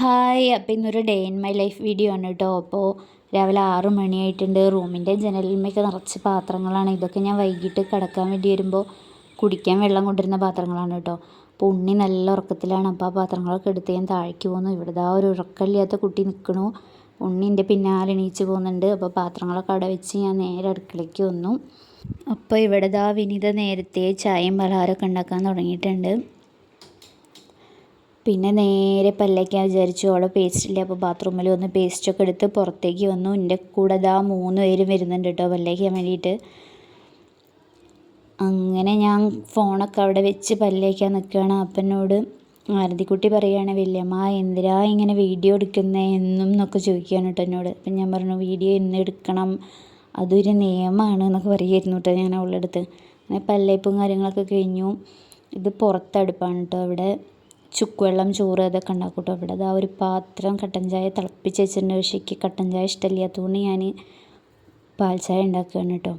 Hi അപ്പോൾ ഇന്നൊരു day in my life video ആണ് കേട്ടോ അപ്പോൾ രാവിലെ ആറ് മണിയായിട്ടുണ്ട്. റൂമിന്റെ ജനലിന്മേക്ക് നിറച്ച് പാത്രങ്ങളാണ്. ഇതൊക്കെ ഞാൻ വൈകിട്ട് കിടക്കാൻ വേണ്ടി വരുമ്പോൾ കുടിക്കാൻ വെള്ളം കൊണ്ടിരുന്ന പാത്രങ്ങളാണ് കേട്ടോ അപ്പോൾ ഉണ്ണി നല്ല ഉറക്കത്തിലാണ്. അപ്പോൾ ആ പാത്രങ്ങളൊക്കെ എടുത്ത് ഞാൻ താഴേക്ക് പോകുന്നു ഇവിടെ ആ ഒരു ഉറക്കമില്ലാത്ത കുട്ടി നിൽക്കണു ഉണ്ണി എന്റെ പിന്നാലെ എണീച്ച് പോകുന്നുണ്ട്. അപ്പോൾ പാത്രങ്ങളൊക്കെ അവിടെ വെച്ച് ഞാൻ നേരെ അടുക്കളയ്ക്ക് വന്നു. അപ്പോൾ ഇവിടെ ദാ വിനീത നേരത്തെ ചായയും പലഹാരമൊക്കെ ഉണ്ടാക്കാൻ തുടങ്ങിയിട്ടുണ്ട്. പിന്നെ നേരെ പല്ലേക്കാൻ വിചാരിച്ചു അവിടെ പേസ്റ്റ് ഇല്ല അപ്പോൾ ബാത്റൂമിൽ വന്ന് പേസ്റ്റൊക്കെ എടുത്ത് പുറത്തേക്ക് വന്നു. എന്റെ കൂടെ ദാ മൂന്ന് പേരും വരുന്നുണ്ട് കേട്ടോ പല്ലേക്കാൻ വേണ്ടിയിട്ട് അങ്ങനെ ഞാൻ ഫോണൊക്കെ അവിടെ വെച്ച് പല്ലേക്കാൻ നിൽക്കുകയാണ് അപ്പനോട് ആരതിക്കുട്ടി പറയുകയാണ് വല്യമ്മ എന്തിനാ ഇങ്ങനെ വീഡിയോ എടുക്കുന്നത് എന്നും എന്നൊക്കെ ചോദിക്കുകയാണ് കേട്ടോ എന്നോട്. അപ്പം ഞാൻ പറഞ്ഞു വീഡിയോ എന്ന് എടുക്കണം. അതൊരു നിയമമാണ് എന്നൊക്കെ പറയുമായിരുന്നു കേട്ടോ ഞാൻ അവളുടെ അടുത്ത്. അങ്ങനെ പല്ലേപ്പും കാര്യങ്ങളൊക്കെ കഴിഞ്ഞു. ഇത് പുറത്തടുപ്പാണ് കേട്ടോ അവിടെ. ചുക്കുവെള്ളം ചോറ് അതൊക്കെ ഉണ്ടാക്കും കേട്ടോ ഇവിടെ അതാ ഒരു പാത്രം കട്ടൻ ചായ തിളപ്പിച്ച് വെച്ചിട്ടുണ്ട്. പക്ഷേ എനിക്ക് കട്ടൻ ചായ ഇഷ്ടമില്ലാത്തതുകൊണ്ട് ഞാൻ പാൽ ചായ ഉണ്ടാക്കുകയാണ് കേട്ടോ.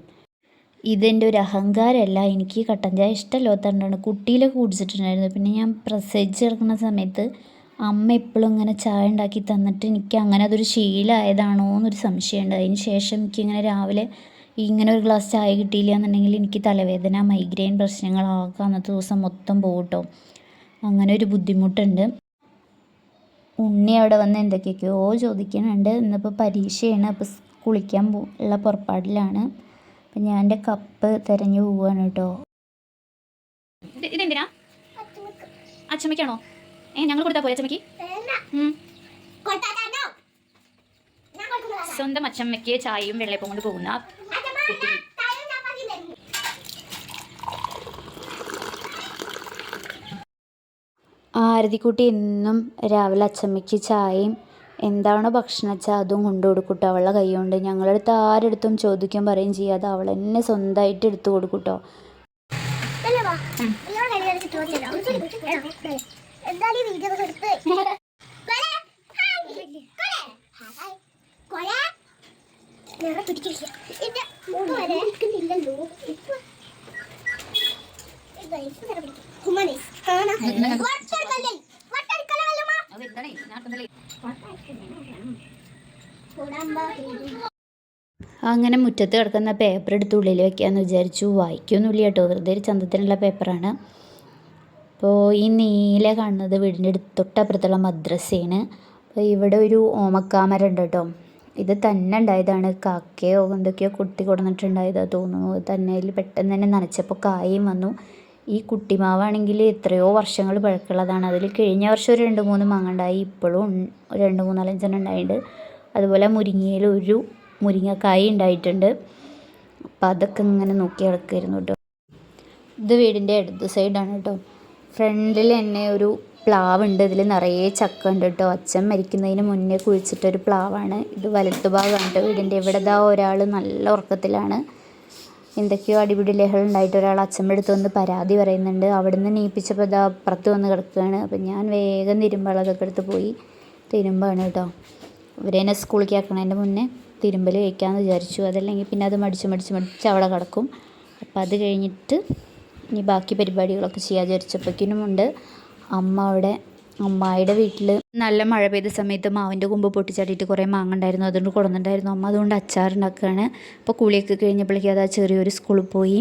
ഇതെന്റെ ഒരു അഹങ്കാരമല്ല. എനിക്ക് കട്ടൻ ചായ ഇഷ്ടമില്ലാത്തതുകൊണ്ടാണ് കുട്ടിയിലൊക്കെ കുടിച്ചിട്ടുണ്ടായിരുന്നു പിന്നെ ഞാൻ പ്രസവിച്ച് കിടക്കുന്ന സമയത്ത് അമ്മ എപ്പോഴും ഇങ്ങനെ ചായ ഉണ്ടാക്കി തന്നിട്ട് എനിക്ക് അങ്ങനെ അതൊരു ശീലമായതാണോ എന്നൊരു സംശയമുണ്ട് അതിന് ശേഷം എനിക്കിങ്ങനെ രാവിലെ ഇങ്ങനെ ഒരു ഗ്ലാസ് ചായ കിട്ടിയില്ല എന്നുണ്ടെങ്കിൽ എനിക്ക് തലവേദന മൈഗ്രെയിൻ പ്രശ്നങ്ങളൊക്കെ അന്നത്തെ ദിവസം മൊത്തം പോകും കേട്ടോ. അങ്ങനെ ഒരു ബുദ്ധിമുട്ടുണ്ട്. ഉണ്ണി അവിടെ വന്ന് എന്തൊക്കെയൊക്കെയോ ചോദിക്കുന്നുണ്ട്. ഇന്നിപ്പോൾ പരീക്ഷയാണ്. അപ്പോൾ കുളിക്കാൻ ഉള്ള പുറപ്പാടിലാണ്. അപ്പം ഞാൻ എന്റെ കപ്പ് തിരഞ്ഞു പോവുകയാണ് കേട്ടോ. ഇതെന്തിനാ അച്ചമ്മയ്ക്കാണോ? ഏ ഞങ്ങൾ കൊടുത്താ പോയ അച്ചമ്മയ്ക്ക്. സ്വന്തം അച്ചമ്മയ്ക്ക് ചായയും വെള്ളയപ്പം കൊണ്ട് പോകുന്ന കുട്ടി. ആരതിക്കുട്ടി എന്നും രാവിലെ അച്ചമ്മയ്ക്ക് ചായയും എന്താണ് ഭക്ഷണം വെച്ചാൽ അതും കൊണ്ടു കൊടുക്കും അവളുടെ കൈ കൊണ്ട്. ഞങ്ങളുടെ ആരെടുത്തും ചോദിക്കാൻ പറയും ചെയ്യാതെ അവൾ തന്നെ സ്വന്തമായിട്ട് എടുത്തു കൊടുക്കും കേട്ടോ എന്തായാലും വീഡിയോ എടുത്ത് നേരെ പിടിക്കില്ല എന്റെ മൂന്ന് വരെ ഇല്ലല്ലോ ഇപ്പൊ ഹ്യൂമനൈസ് വട്ടടിക്കല്ലേ വട്ടടിക്കല വല്ലമ്മ അത് എന്താണ് ഞാൻ തന്നല്ലേ. അങ്ങനെ മുറ്റത്ത് കിടക്കുന്ന പേപ്പർ എടുത്ത് ഉള്ളിൽ വെക്കാമെന്ന് വിചാരിച്ചു. വായിക്കൊന്നുമില്ല കേട്ടോ. വെറുതെ ഒരു ചന്തത്തിനുള്ള പേപ്പറാണ് അപ്പോൾ ഈ നീല കാണുന്നത് വീടിന്റെ തൊട്ടപ്പുറത്തുള്ള മദ്രസയാണ്. അപ്പോൾ ഇവിടെ ഒരു ഓമക്കാമര ഉണ്ട് കേട്ടോ. ഇത് തന്നെ ഉണ്ടായതാണ്. കാക്കയോ എന്തൊക്കെയോ കുട്ടി കൊടുന്നിട്ടുണ്ടായതാണ് തോന്നുന്നു. തന്നെ അതിൽ പെട്ടെന്ന് തന്നെ നനച്ചപ്പോൾ കായും വന്നു. ഈ കുട്ടിമാവാണെങ്കിൽ എത്രയോ വർഷങ്ങൾ പഴക്കമുള്ളതാണ്. അതിൽ കഴിഞ്ഞ വർഷം ഒരു രണ്ട് മൂന്ന് മാങ്ങ ഉണ്ടായി. ഇപ്പോഴും രണ്ട് മൂന്നാലഞ്ചെണ്ണം ഉണ്ടായിട്ടുണ്ട്. അതുപോലെ മുരിങ്ങയിൽ ഒരു മുരിങ്ങക്കായ ഉണ്ടായിട്ടുണ്ട്. അപ്പം അതൊക്കെ ഇങ്ങനെ നോക്കി നടക്കുമായിരുന്നു കേട്ടോ. ഇത് വീടിന്റെ ഇടത് സൈഡാണ് കേട്ടോ. ഫ്രണ്ടിൽ തന്നെ ഒരു പ്ലാവ് ഉണ്ട് ഇതിൽ നിറയെ ചക്ക ഉണ്ട് കേട്ടോ. അച്ഛൻ മരിക്കുന്നതിന് മുന്നേ കുഴിച്ചിട്ടൊരു പ്ലാവാണ്. ഇത് വലത്ത് ഭാഗമാണ് കേട്ടോ വീടിന്റെ. ഇവിടെ ഒരാൾ നല്ല ഉറക്കത്തിലാണ്. എന്തൊക്കെയോ അടിപിടി ലഹള ഉണ്ടായിട്ട് ഒരാൾ അച്ഛമ്മടുത്ത് വന്ന് പരാതി പറയുന്നുണ്ട്. അവിടുന്ന് നീപ്പിച്ചപ്പോൾ ഇതാ അപ്പുറത്ത് വന്ന് കിടക്കുകയാണ് അപ്പം ഞാൻ വേഗം തിരുമ്പളതൊക്കെ എടുത്ത് പോയി തിരുമ്പാണ് കേട്ടോ. ഇവരെന്നെ സ്കൂളിലേക്ക് ആക്കണതിന്റെ മുന്നേ തിരുമ്പൽ കഴിക്കാമെന്ന് വിചാരിച്ചു. അതല്ലെങ്കിൽ പിന്നെ അത് മടിച്ച് മടിച്ച് മടിച്ച് അവിടെ കിടക്കും. അപ്പം അത് കഴിഞ്ഞിട്ട് ഇനി ബാക്കി പരിപാടികളൊക്കെ ചെയ്യാൻ വിചാരിച്ചപ്പോഴേക്കിനുമുണ്ട് അമ്മ അവിടെ അമ്മായിയുടെ വീട്ടിൽ നല്ല മഴ പെയ്ത സമയത്ത് മാവിന്റെ കൊമ്പ് പൊട്ടിച്ചാട്ടിയിട്ട് കുറേ മാങ്ങ ഉണ്ടായിരുന്നു അതുകൊണ്ട് കൊടുന്നുണ്ടായിരുന്നു. അമ്മ അതുകൊണ്ട് അച്ചാറുണ്ടാക്കുകയാണ് അപ്പോൾ കുളിയൊക്കെ കഴിഞ്ഞപ്പോഴേക്കും അത് ആ ചെറിയൊരു സ്കൂളിൽ പോയി.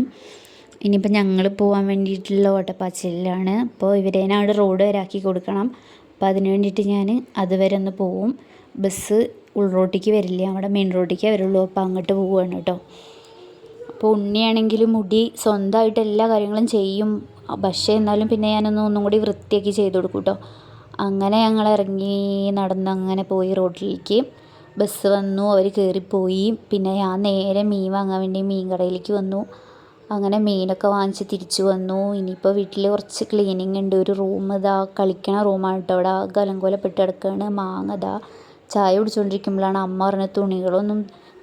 ഇനിയിപ്പോൾ ഞങ്ങൾ പോകാൻ വേണ്ടിയിട്ടുള്ള ഓട്ടപ്പാച്ചിലാണ്. അപ്പോൾ ഇവരെ അവിടെ റോഡ് വരെ ആക്കി കൊടുക്കണം. അപ്പോൾ അതിന് വേണ്ടിയിട്ട് ഞാൻ അതുവരെ ഒന്ന് പോവും. ബസ് ഉൾറോട്ടിക്ക് വരില്ല. അവിടെ മെയിൻ റോട്ടിക്ക് വരുള്ളൂ. അപ്പോൾ അങ്ങോട്ട് പോവുകയാണ് കേട്ടോ. അപ്പോൾ ഉണ്ണിയാണെങ്കിൽ മുടി സ്വന്തമായിട്ട് എല്ലാ കാര്യങ്ങളും ചെയ്യും. പക്ഷേ എന്നാലും പിന്നെ ഞാനൊന്ന് ഒന്നും കൂടി വൃത്തിയാക്കി ചെയ്ത് കൊടുക്കും കേട്ടോ. അങ്ങനെ ഞങ്ങൾ ഇറങ്ങി നടന്ന് അങ്ങനെ പോയി റോഡിലേക്ക്. ബസ് വന്നു അവർ കയറിപ്പോയി പിന്നെ ഞാൻ നേരെ മീൻ വാങ്ങാൻ വേണ്ടി മീൻ കടയിലേക്ക് വന്നു. അങ്ങനെ മീനൊക്കെ വാങ്ങിച്ച് തിരിച്ചു വന്നു. ഇനിയിപ്പോൾ വീട്ടിൽ കുറച്ച് ക്ലീനിങ് ഉണ്ട്. ഒരു റൂം ഇതാ കളിക്കണ റൂമാണ് കേട്ടോ അവിടെ കലങ്കോലപ്പെട്ട് കിടക്കുകയാണ് മാങ്ങ ഇതാ ചായ കുടിച്ചുകൊണ്ടിരിക്കുമ്പോഴാണ് അമ്മ പറഞ്ഞ തുണികളൊന്നും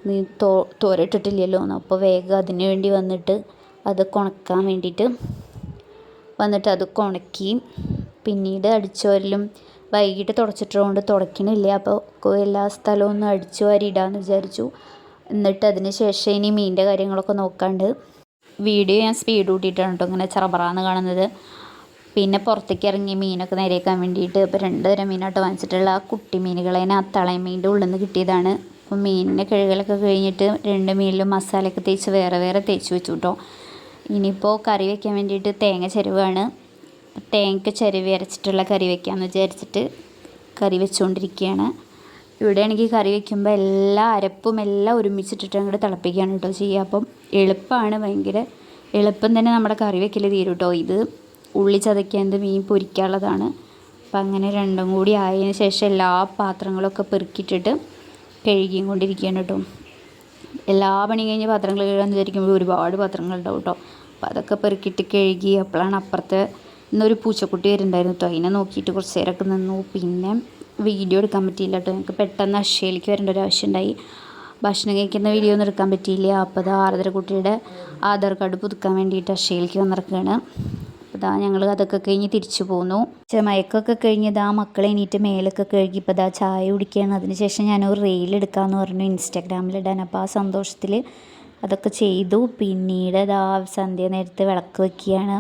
നീ തോ തോരട്ടിട്ടില്ലല്ലോ അപ്പോൾ വേഗം അതിന് വേണ്ടി വന്നിട്ട് അത് ഉണക്കാൻ വേണ്ടിയിട്ട് വന്നിട്ട് അത് ഉണക്കി. പിന്നീട് അടിച്ചുവാരലും വൈകിട്ട് തുടച്ചിട്ടുകൊണ്ട് തുടയ്ക്കണില്ല അപ്പോൾ എല്ലാ സ്ഥലവും ഒന്ന് അടിച്ചു വാരിയിടാമെന്ന് വിചാരിച്ചു. എന്നിട്ട് അതിന് ശേഷം ഇനി മീനിന്റെ കാര്യങ്ങളൊക്കെ നോക്കാണ്ട് വീഡിയോ ഞാൻ സ്പീഡ് കൂട്ടിയിട്ടാണ് കേട്ടോ ഇങ്ങനെ ചറബറാന്ന് കാണുന്നത്. പിന്നെ പുറത്തേക്ക് ഇറങ്ങി മീനൊക്കെ നേരെയാക്കാൻ വേണ്ടിയിട്ട് ഇപ്പോൾ രണ്ട് തരം മീനായിട്ട് വാങ്ങിച്ചിട്ടുള്ള. ആ കുട്ടി മീനുകളെ ആ തളയും മീനിന്റെ ഉള്ളിൽ നിന്ന് കിട്ടിയതാണ്. അപ്പോൾ മീനിന്റെ കഴുകലൊക്കെ കഴിഞ്ഞിട്ട് രണ്ട് മീനിലും മസാലയൊക്കെ തേച്ച് വേറെ വേറെ തേച്ച് വെച്ചു കേട്ടോ ഇനിയിപ്പോൾ കറി വയ്ക്കാൻ വേണ്ടിയിട്ട് തേങ്ങ ചിരവാണ്. തേങ്ങ ചിരവി അരച്ചിട്ടുള്ള കറി വെക്കാമെന്ന് വിചാരിച്ചിട്ട് കറി വെച്ചുകൊണ്ടിരിക്കുകയാണ് ഇവിടെ ആണെങ്കിൽ കറി വെക്കുമ്പോൾ എല്ലാ അരപ്പും എല്ലാം ഒരുമിച്ചിട്ടിട്ട് അങ്ങോട്ട് തിളപ്പിക്കുകയാണ് കേട്ടോ ചെയ്യുക അപ്പം എളുപ്പമാണ് ഭയങ്കര എളുപ്പം തന്നെ നമ്മുടെ കറി വെക്കൽ തീരും കേട്ടോ. ഇത് ഉള്ളി ചതയ്ക്കുന്നത് മീൻ പൊരിക്കാനുള്ളതാണ് അപ്പം അങ്ങനെ രണ്ടും കൂടി ആയതിനു ശേഷം എല്ലാ പാത്രങ്ങളൊക്കെ പെറുക്കിയിട്ടിട്ട് കഴുകിയും കൊണ്ടിരിക്കുകയാണ് കേട്ടോ. എല്ലാ പണി കഴിഞ്ഞ് പാത്രങ്ങൾ കഴുകാമെന്ന് വിചാരിക്കുമ്പോൾ ഒരുപാട് പാത്രങ്ങൾ ഉണ്ടാവും കേട്ടോ. അപ്പോൾ അതൊക്കെ പെറുക്കിയിട്ട് കഴുകി അപ്പോഴാണ് അപ്പുറത്ത് ഇന്നൊരു പൂച്ചക്കുട്ടി വരുന്നുണ്ടായിരുന്നു കേട്ടോ അതിനെ നോക്കിയിട്ട് കുറച്ച് നേരമൊക്കെ നിന്നു. പിന്നെ വീഡിയോ എടുക്കാൻ പറ്റിയില്ല കേട്ടോ ഞങ്ങൾക്ക് പെട്ടെന്ന് അക്ഷയിലേക്ക് വരേണ്ട ഒരു ആവശ്യമുണ്ടായി ഭക്ഷണം കഴിക്കുന്ന വീഡിയോ ഒന്നും എടുക്കാൻ പറ്റിയില്ല. അപ്പോൾ അത് ആർദ്ര കുട്ടിയുടെ ആധാർ കാർഡ് പുതുക്കാൻ വേണ്ടിയിട്ട് അക്ഷയിലേക്ക് വന്നിറക്കുകയാണ് അപ്പോൾ ഇതാ ഞങ്ങൾ അതൊക്കെ കഴിഞ്ഞ് തിരിച്ചു പോന്നു. മയക്കൊക്കെ കഴിഞ്ഞ് ഇതാ മക്കളെ എണീറ്റ് മേലൊക്കെ കഴുകി ഇപ്പോൾ ഇതാ ചായ കുടിക്കുകയാണ്. അതിന് ശേഷം ഒരു റീൽ എടുക്കാമെന്ന് പറഞ്ഞു ഇൻസ്റ്റാഗ്രാമിൽ ഇടാൻ. അപ്പോൾ ആ സന്തോഷത്തിൽ അതൊക്കെ ചെയ്തു. പിന്നീട് ഇതാ സന്ധ്യ നേരത്ത് വിളക്ക് വെക്കുകയാണ്.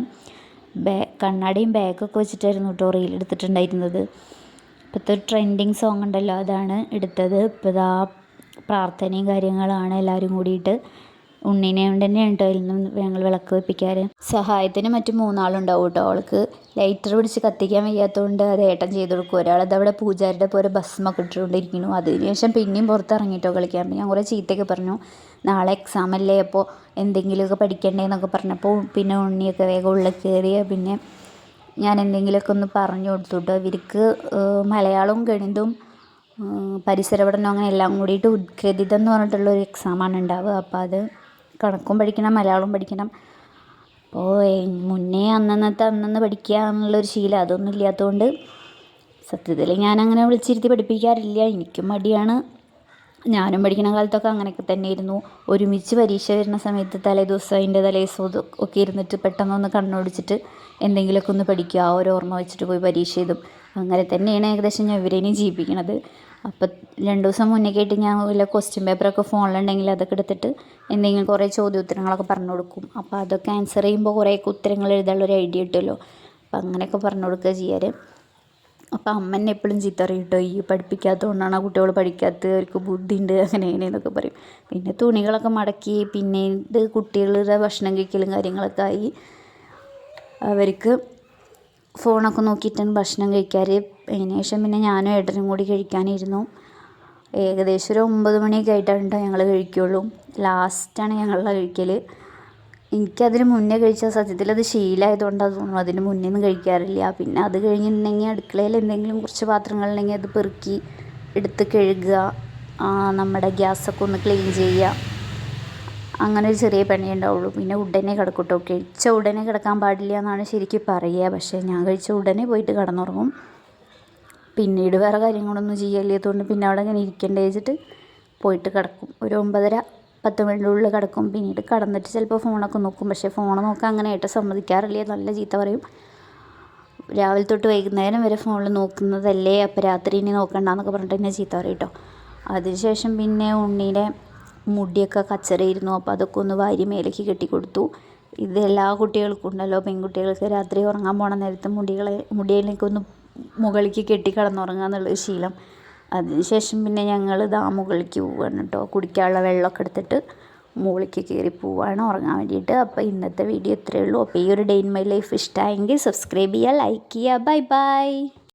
ബാ കണ്ണാടിയും ബാഗൊക്കെ വെച്ചിട്ടായിരുന്നു കേട്ടോ റീൽ എടുത്തിട്ടുണ്ടായിരുന്നത്. ഇപ്പോഴത്തെ ട്രെൻഡിങ് സോങ് ഉണ്ടല്ലോ അതാണ് എടുത്തത്. ഇപ്പോൾ ഇതാ പ്രാർത്ഥനയും കാര്യങ്ങളാണ് എല്ലാവരും കൂടിയിട്ട് ഉണ്ണീനെ കൊണ്ട് തന്നെയാണ് കേട്ടോ ഞങ്ങൾ വിളക്ക് വെപ്പിക്കാറ്. സഹായത്തിന് മറ്റു മൂന്നാളുണ്ടാവും കേട്ടോ. അവൾക്ക് ലൈറ്റർ പിടിച്ച് കത്തിക്കാൻ വയ്യാത്തതുകൊണ്ട് അത് ഏട്ടൻ ചെയ്ത് കൊടുക്കും. ഒരാളത് അവിടെ പൂജാരിയുടെ പോലെ ഭസ്മൊക്കെ ഇട്ടുകൊണ്ടിരിക്കുന്നു. അതിനുശേഷം പിന്നെയും പുറത്തിറങ്ങിയിട്ടോ കളിക്കാൻ. ഞാൻ കുറേ ചീത്തയൊക്കെ പറഞ്ഞു. നാളെ എക്സാം അല്ലേ? അപ്പോൾ എന്തെങ്കിലുമൊക്കെ പഠിക്കണ്ടേ എന്നൊക്കെ പറഞ്ഞപ്പോൾ പിന്നെ ഉണ്ണിയൊക്കെ വേഗം ഉള്ളിൽ കയറിയ പിന്നെ ഞാൻ എന്തെങ്കിലുമൊക്കെ ഒന്ന് പറഞ്ഞു കൊടുത്തു കേട്ടോ. ഇവർക്ക് മലയാളവും ഗണിതവും പരിസര പഠനം അങ്ങനെ എല്ലാം കൂടിയിട്ട് ഉത്കൃതിതം എന്ന് പറഞ്ഞിട്ടുള്ള ഒരു എക്സാമാണ് ഉണ്ടാവുക. അപ്പോൾ അത് കണക്കും പഠിക്കണം മലയാളവും പഠിക്കണം. അപ്പോൾ മുന്നേ അന്നന്നത്തെ അന്നന്ന് പഠിക്കുക എന്നുള്ളൊരു ശീലം അതൊന്നും ഇല്ലാത്തതുകൊണ്ട് സത്യത്തിൽ ഞാനങ്ങനെ വിളിച്ചിരുത്തി പഠിപ്പിക്കാറില്ല. എനിക്കും മടിയാണ്. ഞാനും പഠിക്കുന്ന കാലത്തൊക്കെ അങ്ങനെയൊക്കെ തന്നെയായിരുന്നു. ഒരുമിച്ച് പരീക്ഷ വരുന്ന സമയത്ത് തലേ ദിവസം അതിന്റെ തലേ ദിവസം ഒക്കെ ഇരുന്നിട്ട് പെട്ടെന്നൊന്ന് കണ്ണോടിച്ചിട്ട് എന്തെങ്കിലുമൊക്കെ ഒന്ന് പഠിക്കുക. ഒരു ഓർമ്മ വെച്ചിട്ട് പോയി പരീക്ഷ ചെയ്തും അങ്ങനെ തന്നെയാണ് ഏകദേശം ഞാൻ ഇവരേനെയും ജീവിപ്പിക്കണത്. അപ്പം രണ്ട് ദിവസം മുന്നേ കേട്ട് ഞാൻ വല്ല ക്വസ്റ്റ്യൻ പേപ്പറൊക്കെ ഫോണിലുണ്ടെങ്കിൽ അതൊക്കെ എടുത്തിട്ട് എന്തെങ്കിലും കുറേ ചോദ്യോത്തരങ്ങളൊക്കെ പറഞ്ഞു കൊടുക്കും. അപ്പോൾ അതൊക്കെ ആൻസർ ചെയ്യുമ്പോൾ കുറേയൊക്കെ ഉത്തരങ്ങൾ എഴുതാനുള്ളൊരു ഐഡിയ കിട്ടുമല്ലോ. അപ്പം അങ്ങനെയൊക്കെ പറഞ്ഞു കൊടുക്കുക ചെയ്യാറ്. അപ്പം അമ്മ എന്നെ എപ്പോഴും ചീത്ത പറയും കേട്ടോ ഈ പഠിപ്പിക്കാത്തതുകൊണ്ടാണ് ആ കുട്ടികൾ പഠിക്കാത്തത്. അവർക്ക് ബുദ്ധിയുണ്ട്. അങ്ങനെ ഇങ്ങനെയെന്നൊക്കെ പറയും. പിന്നെ തുണികളൊക്കെ മടക്കി പിന്നെ ഇത് കുട്ടികളുടെ ഭക്ഷണം കഴിക്കലും കാര്യങ്ങളൊക്കെ ആയി. അവർക്ക് ഫോണൊക്കെ നോക്കിയിട്ടാണ് ഭക്ഷണം കഴിക്കാറ്. അതിന് ശേഷം പിന്നെ ഞാനും ഏട്ടനും കൂടി കഴിക്കാനിരുന്നു. ഏകദേശം ഒരു ഒമ്പത് മണിയൊക്കെ ആയിട്ടാണ് ഞങ്ങൾ കഴിക്കുകയുള്ളൂ ലാസ്റ്റാണ് ഞങ്ങളുടെ കഴിക്കൽ എനിക്കതിന് മുന്നേ കഴിച്ചാൽ സത്യത്തിൽ അത് ശീലമായതുകൊണ്ടാണ് തോന്നുന്നു അതിന് മുന്നേ ഒന്നും കഴിക്കാറില്ല. പിന്നെ അത് കഴിഞ്ഞിട്ടുണ്ടെങ്കിൽ അടുക്കളയിൽ എന്തെങ്കിലും കുറച്ച് പാത്രങ്ങളുണ്ടെങ്കിൽ അത് പെറുക്കി എടുത്ത് കഴുകുക. നമ്മുടെ ഗ്യാസൊക്കെ ഒന്ന് ക്ലീൻ ചെയ്യുക. അങ്ങനെ ഒരു ചെറിയ പണിയേ ഉണ്ടാവുള്ളൂ. പിന്നെ ഉടനെ കിടക്കും കേട്ടോ കഴിച്ച ഉടനെ കിടക്കാൻ പാടില്ല എന്നാണ് ശരിക്കും പറയുക. പക്ഷേ ഞാൻ കഴിച്ച ഉടനെ പോയിട്ട് കിടന്നുറങ്ങും. പിന്നീട് വേറെ കാര്യങ്ങളൊന്നും ചെയ്യല്ലാത്തതുകൊണ്ട് പിന്നെ അവിടെ ഇങ്ങനെ ഇരിക്കേണ്ടി വെച്ചിട്ട് പോയിട്ട് കിടക്കും. ഒരു ഒമ്പതര പത്ത് മണിന്റെ ഉള്ളിൽ കിടക്കും. പിന്നീട് കിടന്നിട്ട് ചിലപ്പോൾ ഫോണൊക്കെ നോക്കും. പക്ഷേ ഫോൺ നോക്കാൻ അങ്ങനെ ആയിട്ട് സമ്മതിക്കാറില്ല. നല്ല ചീത്ത പറയും. രാവിലെ തൊട്ട് വൈകുന്നേരം വരെ ഫോണിൽ നോക്കുന്നതല്ലേ? അപ്പോൾ രാത്രി ഇനി നോക്കണ്ടെന്നൊക്കെ പറഞ്ഞിട്ട് എന്നെ ചീത്ത പറയും കേട്ടോ. അതിനുശേഷം പിന്നെ ഉണ്ണീന്റെ മുടിയൊക്കെ കച്ചറയിരുന്നു. അപ്പോൾ അതൊക്കെ ഒന്ന് വാരി മേലേക്ക് കെട്ടിക്കൊടുത്തു. ഇത് എല്ലാ കുട്ടികൾക്കും ഉണ്ടല്ലോ. പെൺകുട്ടികൾക്ക് രാത്രി ഉറങ്ങാൻ പോണ നേരത്ത് മുടികളെ മുടിയിലേക്ക് ഒന്ന് മുകളിലേക്ക് കെട്ടി കിടന്നുറങ്ങുക എന്നുള്ളൊരു ശീലം അതിനുശേഷം പിന്നെ ഞങ്ങൾ ഇതാ മുകളിലേക്ക് പോവുകയാണ് കേട്ടോ കുടിക്കാനുള്ള വെള്ളമൊക്കെ എടുത്തിട്ട് മുകളിലേക്ക് കയറി പോവുകയാണ് ഉറങ്ങാൻ വേണ്ടിയിട്ട്. അപ്പോൾ ഇന്നത്തെ വീഡിയോ ഇത്രയേ ഉള്ളൂ. അപ്പോൾ ഈ ഒരു ഡേ ഇൻ മൈ ലൈഫ് ഇഷ്ടമായെങ്കിൽ സബ്സ്ക്രൈബ് ചെയ്യുക ലൈക്ക് ചെയ്യുക. Bye bye.